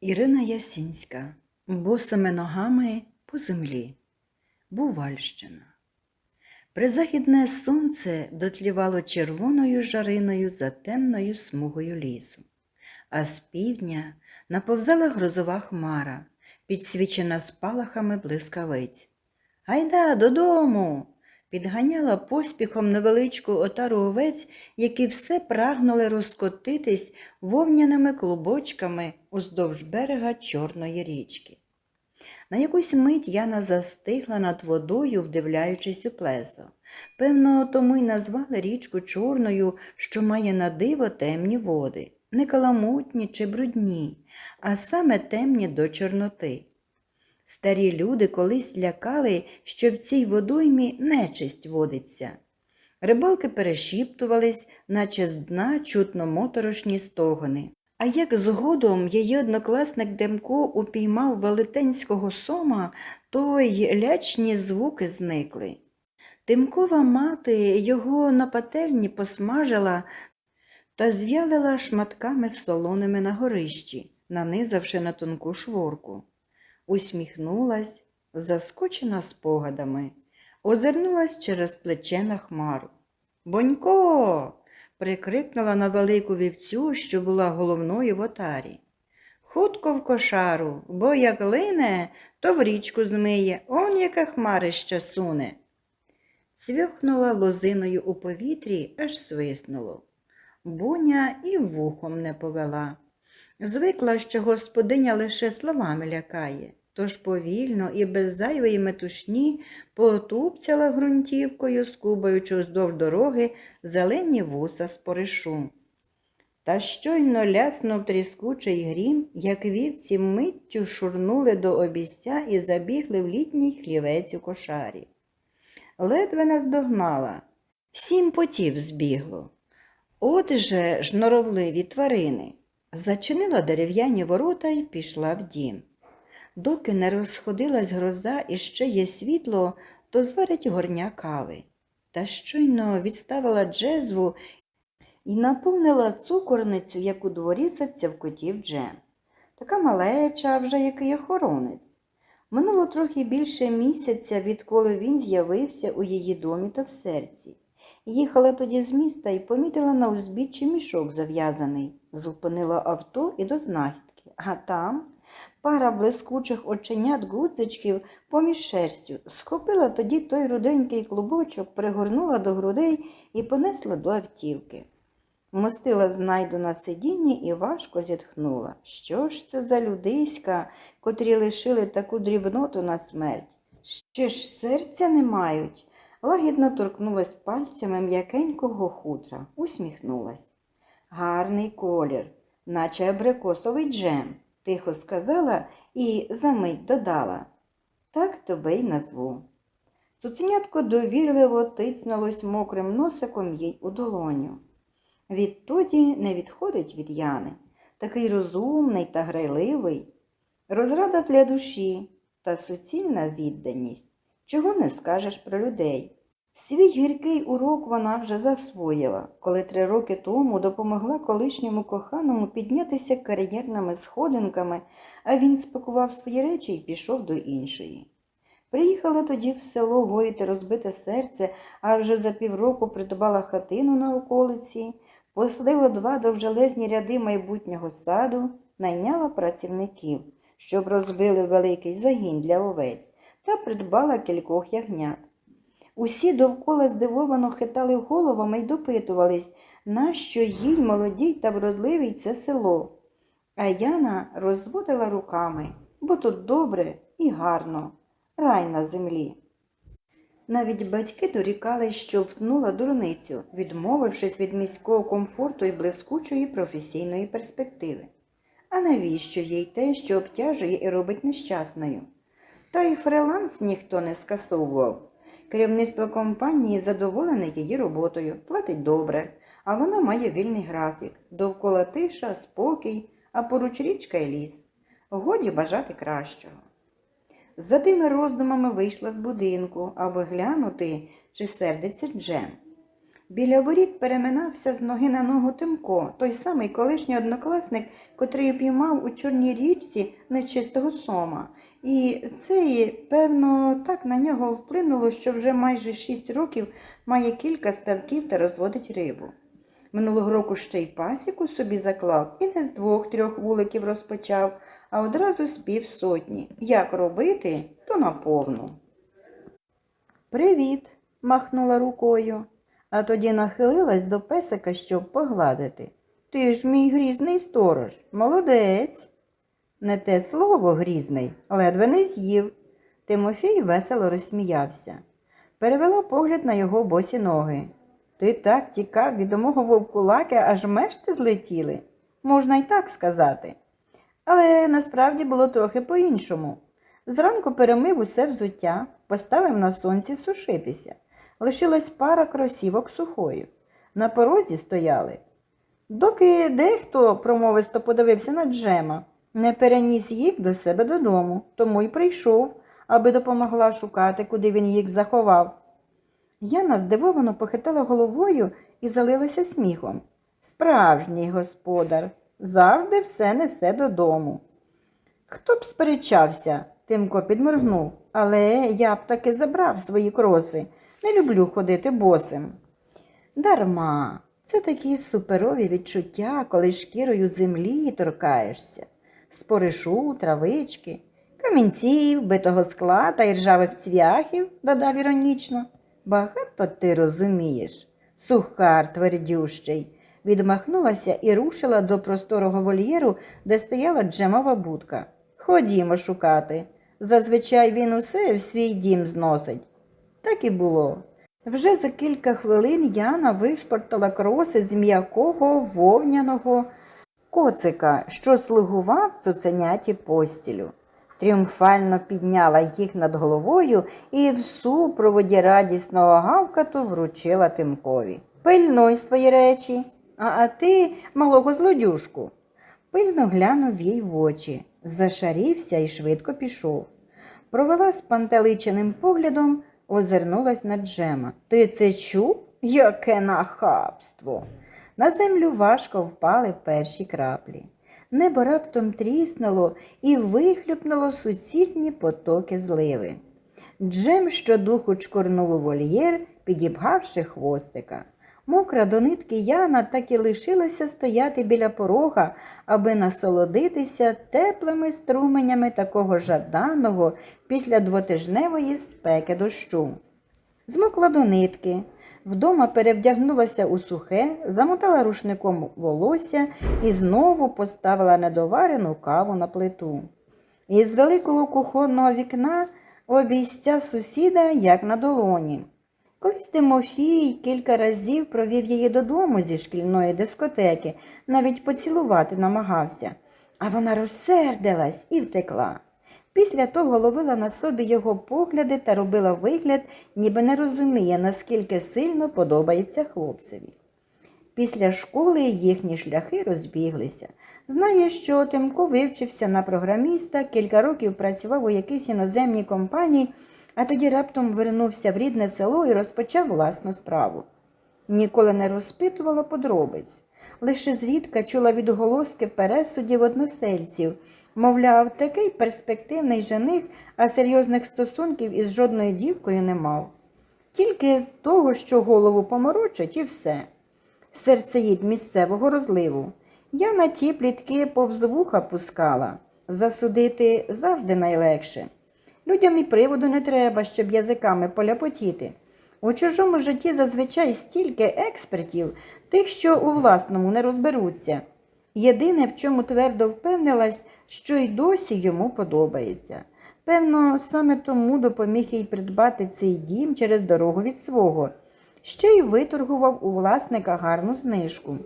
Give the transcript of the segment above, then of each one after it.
Ірина Ясінська босими ногами по землі. Бувальщина. Призахідне сонце дотлівало червоною жариною за темною смугою лісу, а з півдня наповзала грозова хмара, підсвічена спалахами блискавиць. Гайда додому! Підганяла поспіхом невеличку отару овець, які все прагнули розкотитись вовняними клубочками уздовж берега Чорної річки. На якусь мить Яна застигла над водою, вдивляючись у плесо. Певно, тому й назвали річку Чорною, що має на диво темні води, не каламутні чи брудні, а саме темні до чорноти. Старі люди колись лякали, що в цій водоймі нечисть водиться. Рибалки перешіптувались, наче з дна чутно моторошні стогони. А як згодом її однокласник Демко упіймав велетенського сома, то й лячні звуки зникли. Тимкова мати його на пательні посмажила та зв'ялила шматками солоними на горищі, нанизавши на тонку шворку усміхнулась, заскочена спогадами, озирнулась через плече на хмару. Бонько. прикрикнула на велику вівцю, що була головною в отарі. Хутко в кошару, бо як лине, то в річку змиє, он яке хмарище суне. Цвьохнула лозиною у повітрі, аж свиснуло. Буня і вухом не повела. Звикла, що господиня лише словами лякає, тож повільно і без зайвої метушні потупцяла ґрунтівкою, скубаючи вздовж дороги зелені вуса з поришу. Та щойно ляснув тріскучий грім, як вівці миттю шурнули до обіця і забігли в літній хлівець у кошарі. Ледве наздогнала, сім потів збігло. От же ж норовливі тварини. Зачинила дерев'яні ворота і пішла в дім. Доки не розходилась гроза і ще є світло, то зварить горня кави. Та щойно відставила джезву і наповнила цукорницю, як у дворі зацявкотів джем. Така малеча вже який охоронець. Минуло трохи більше місяця, відколи він з'явився у її домі та в серці. Їхала тоді з міста і помітила на узбіччі мішок зав'язаний, зупинила авто і до знахідки, а там пара блискучих оченят гудзичків поміж шерстю, схопила тоді той руденький клубочок, пригорнула до грудей і понесла до автівки. Мостила знайду на сидінні і важко зітхнула. Що ж це за людиська, котрі лишили таку дрібноту на смерть? Ще ж серця не мають? Лагідно торкнулась пальцями м'якенького хутра, усміхнулась. Гарний колір, наче абрикосовий джем, тихо сказала і за мить додала. Так тебе й назву. Цуценятко довірливо тицнулось мокрим носиком їй у долоню. Відтоді не відходить від Яни, такий розумний та грайливий, розрада для душі та суцільна відданість. Чого не скажеш про людей? Свій гіркий урок вона вже засвоїла, коли три роки тому допомогла колишньому коханому піднятися кар'єрними сходинками, а він спакував свої речі і пішов до іншої. Приїхала тоді в село гоїти розбите серце, а вже за півроку придбала хатину на околиці, посадила два довжелезні ряди майбутнього саду, найняла працівників, щоб розбили великий загін для овець та придбала кількох ягнят. Усі довкола здивовано хитали головами й допитувались, нащо їй молодій та вродливій це село. А Яна розводила руками, бо тут добре і гарно, рай на землі. Навіть батьки дорікали, що втнула дурницю, відмовившись від міського комфорту і блискучої професійної перспективи. А навіщо їй те, що обтяжує і робить нещасною? Та й фриланс ніхто не скасовував. Керівництво компанії задоволене її роботою, платить добре, а вона має вільний графік. Довкола тиша, спокій, а поруч річка і ліс. Годі бажати кращого. За тими роздумами вийшла з будинку, аби глянути, чи сердиться Джем. Біля воріт переминався з ноги на ногу Тимко, той самий колишній однокласник, котрий упіймав у чорній річці нечистого сома. І це, певно, так на нього вплинуло, що вже майже шість років має кілька ставків та розводить рибу. Минулого року ще й пасіку собі заклав і не з двох-трьох вуликів розпочав, а одразу з півсотні. Як робити, то наповну. Привіт, махнула рукою, а тоді нахилилась до песика, щоб погладити. Ти ж мій грізний сторож, молодець. Не те слово грізний, ледве не з'їв. Тимофій весело розсміявся. Перевела погляд на його босі ноги. Ти так тікав від мого вовкулаки, аж мешти злетіли. Можна й так сказати. Але насправді було трохи по-іншому. Зранку перемив усе взуття, поставив на сонці сушитися. Лишилась пара кросівок сухою. На порозі стояли. Доки дехто промовисто подивився на Джема, не переніс їх до себе додому, тому й прийшов, аби допомогла шукати, куди він їх заховав. Яна здивовано похитала головою і залилася сміхом. Справжній господар завжди все несе додому. Хто б сперечався, Тимко підморгнув, але я б таки забрав свої кроси. Не люблю ходити босим. Дарма, це такі суперові відчуття, коли шкірою землі торкаєшся, споришу, травички, камінців, битого скла та іржавих цвяхів, додав іронічно. Багато ти розумієш, сухар твердющий. Відмахнулася і рушила до просторого вольєру, де стояла джемова будка. Ходімо шукати. Зазвичай він усе в свій дім зносить. Так і було. Вже за кілька хвилин Яна вишпортала кроси з м'якого вовняного коцика, що слугував цуценяті постілю. Тріумфально підняла їх над головою і в супроводі радісного гавкату вручила Тимкові. Пильнуй свої речі, а, а ти малого злодюшку. Пильно глянув їй в очі, зашарівся і швидко пішов. Провела спантеличеним поглядом, озирнулась на Джема. Ти це чув? Яке нахабство! На землю важко впали перші краплі. Небо раптом тріснуло і вихлюпнуло суцільні потоки зливи. Джем щодуху чкорнув у вольєр, підібгавши хвостика. Мокра до нитки Яна так і лишилася стояти біля порога, аби насолодитися теплими струменями такого жаданого після двотижневої спеки дощу. Змокла до нитки, вдома перевдягнулася у сухе, замотала рушником волосся і знову поставила недоварену каву на плиту. Із великого кухонного вікна обійстя сусіда, як на долоні. Колись Тимофій кілька разів провів її додому зі шкільної дискотеки, навіть поцілувати намагався, а вона розсердилась і втекла. Після того ловила на собі його погляди та робила вигляд, ніби не розуміє, наскільки сильно подобається хлопцеві. Після школи їхні шляхи розбіглися. Знає, що Тимко вивчився на програміста, кілька років працював у якійсь іноземній компанії, а тоді раптом вернувся в рідне село і розпочав власну справу. Ніколи не розпитувала подробиць, лише зрідка чула відголоски пересудів односельців. Мовляв, такий перспективний жених, а серйозних стосунків із жодною дівкою не мав. Тільки того, що голову поморочить, і все. Серцеїд місцевого розливу. Я на ті плітки повз вуха пускала. Засудити завжди найлегше. Людям і приводу не треба, щоб язиками поляпотіти. У чужому житті зазвичай стільки експертів, тих, що у власному не розберуться. Єдине, в чому твердо впевнилась, що й досі йому подобається. Певно, саме тому допоміг їй придбати цей дім через дорогу від свого. Ще й виторгував у власника гарну знижку.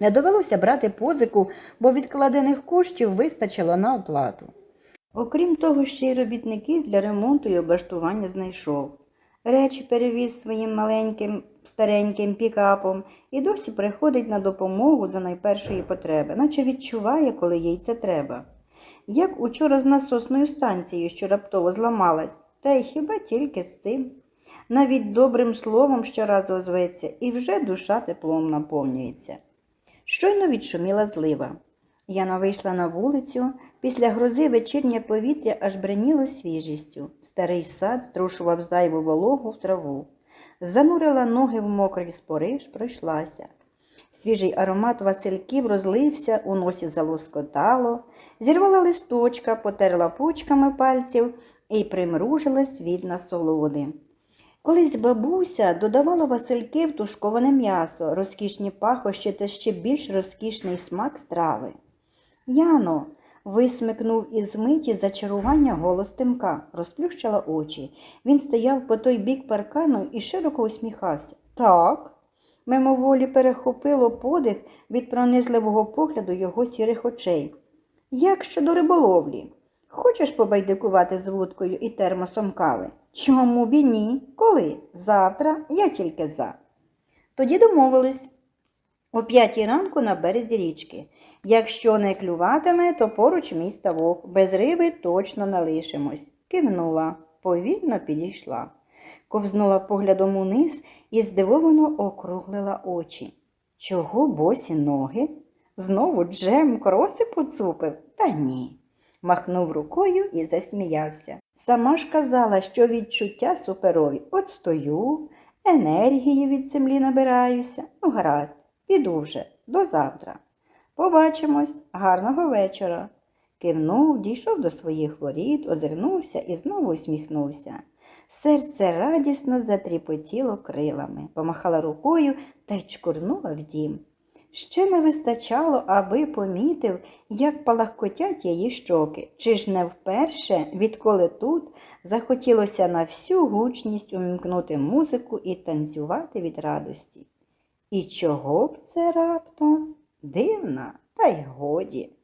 Не довелося брати позику, бо відкладених коштів вистачило на оплату. Окрім того, ще й робітників для ремонту і облаштування знайшов. Речі перевіз своїм маленьким стареньким пікапом і досі приходить на допомогу за найпершої потреби, наче відчуває, коли їй це треба. Як учора з насосною станцією, що раптово зламалась, та й хіба тільки з цим. Навіть добрим словом щоразу озветься, і вже душа теплом наповнюється. Щойно відшуміла злива. Яна вийшла на вулицю. Після грози вечірнє повітря аж бреніло свіжістю. Старий сад струшував зайву вологу в траву. Занурила ноги в мокрий спориш, пройшлася. Свіжий аромат васильків розлився, у носі залоскотало, зірвала листочка, потерла пучками пальців і примружилась від насолоди. Колись бабуся додавала васильки в тушковане м'ясо, розкішні пахощі та ще більш розкішний смак страви. Яно, висмикнув із миті зачарування голос Тимка, розплющила очі. Він стояв по той бік паркану і широко усміхався. Так. Мимоволі перехопило подих від пронизливого погляду його сірих очей. Як щодо риболовлі? Хочеш побайдикувати з вудкою і термосом кави? Чому б і ні? Коли? Завтра я тільки за. Тоді домовились. О п'ятій ранку на березі річки. Якщо не клюватиме, то поруч мій ставок. Без риби точно не лишимось. Кивнула, повільно підійшла. Ковзнула поглядом униз і здивовано округлила очі. Чого босі ноги? Знову Джем кроси поцупив? Та ні. Махнув рукою і засміявся. Сама ж казала, що відчуття суперові. От стою, енергії від землі набираюся. Ну, гаразд, піду вже, до завтра. Побачимось, гарного вечора. Кивнув, дійшов до своїх воріт, озирнувся і знову усміхнувся. Серце радісно затріпотіло крилами, помахала рукою та й чкурнула в дім. Ще не вистачало, аби помітив, як палахкотять її щоки, чи ж не вперше, відколи тут захотілося на всю гучність умімкнути музику і танцювати від радості. І чого б це раптом? Дивна, та й годі.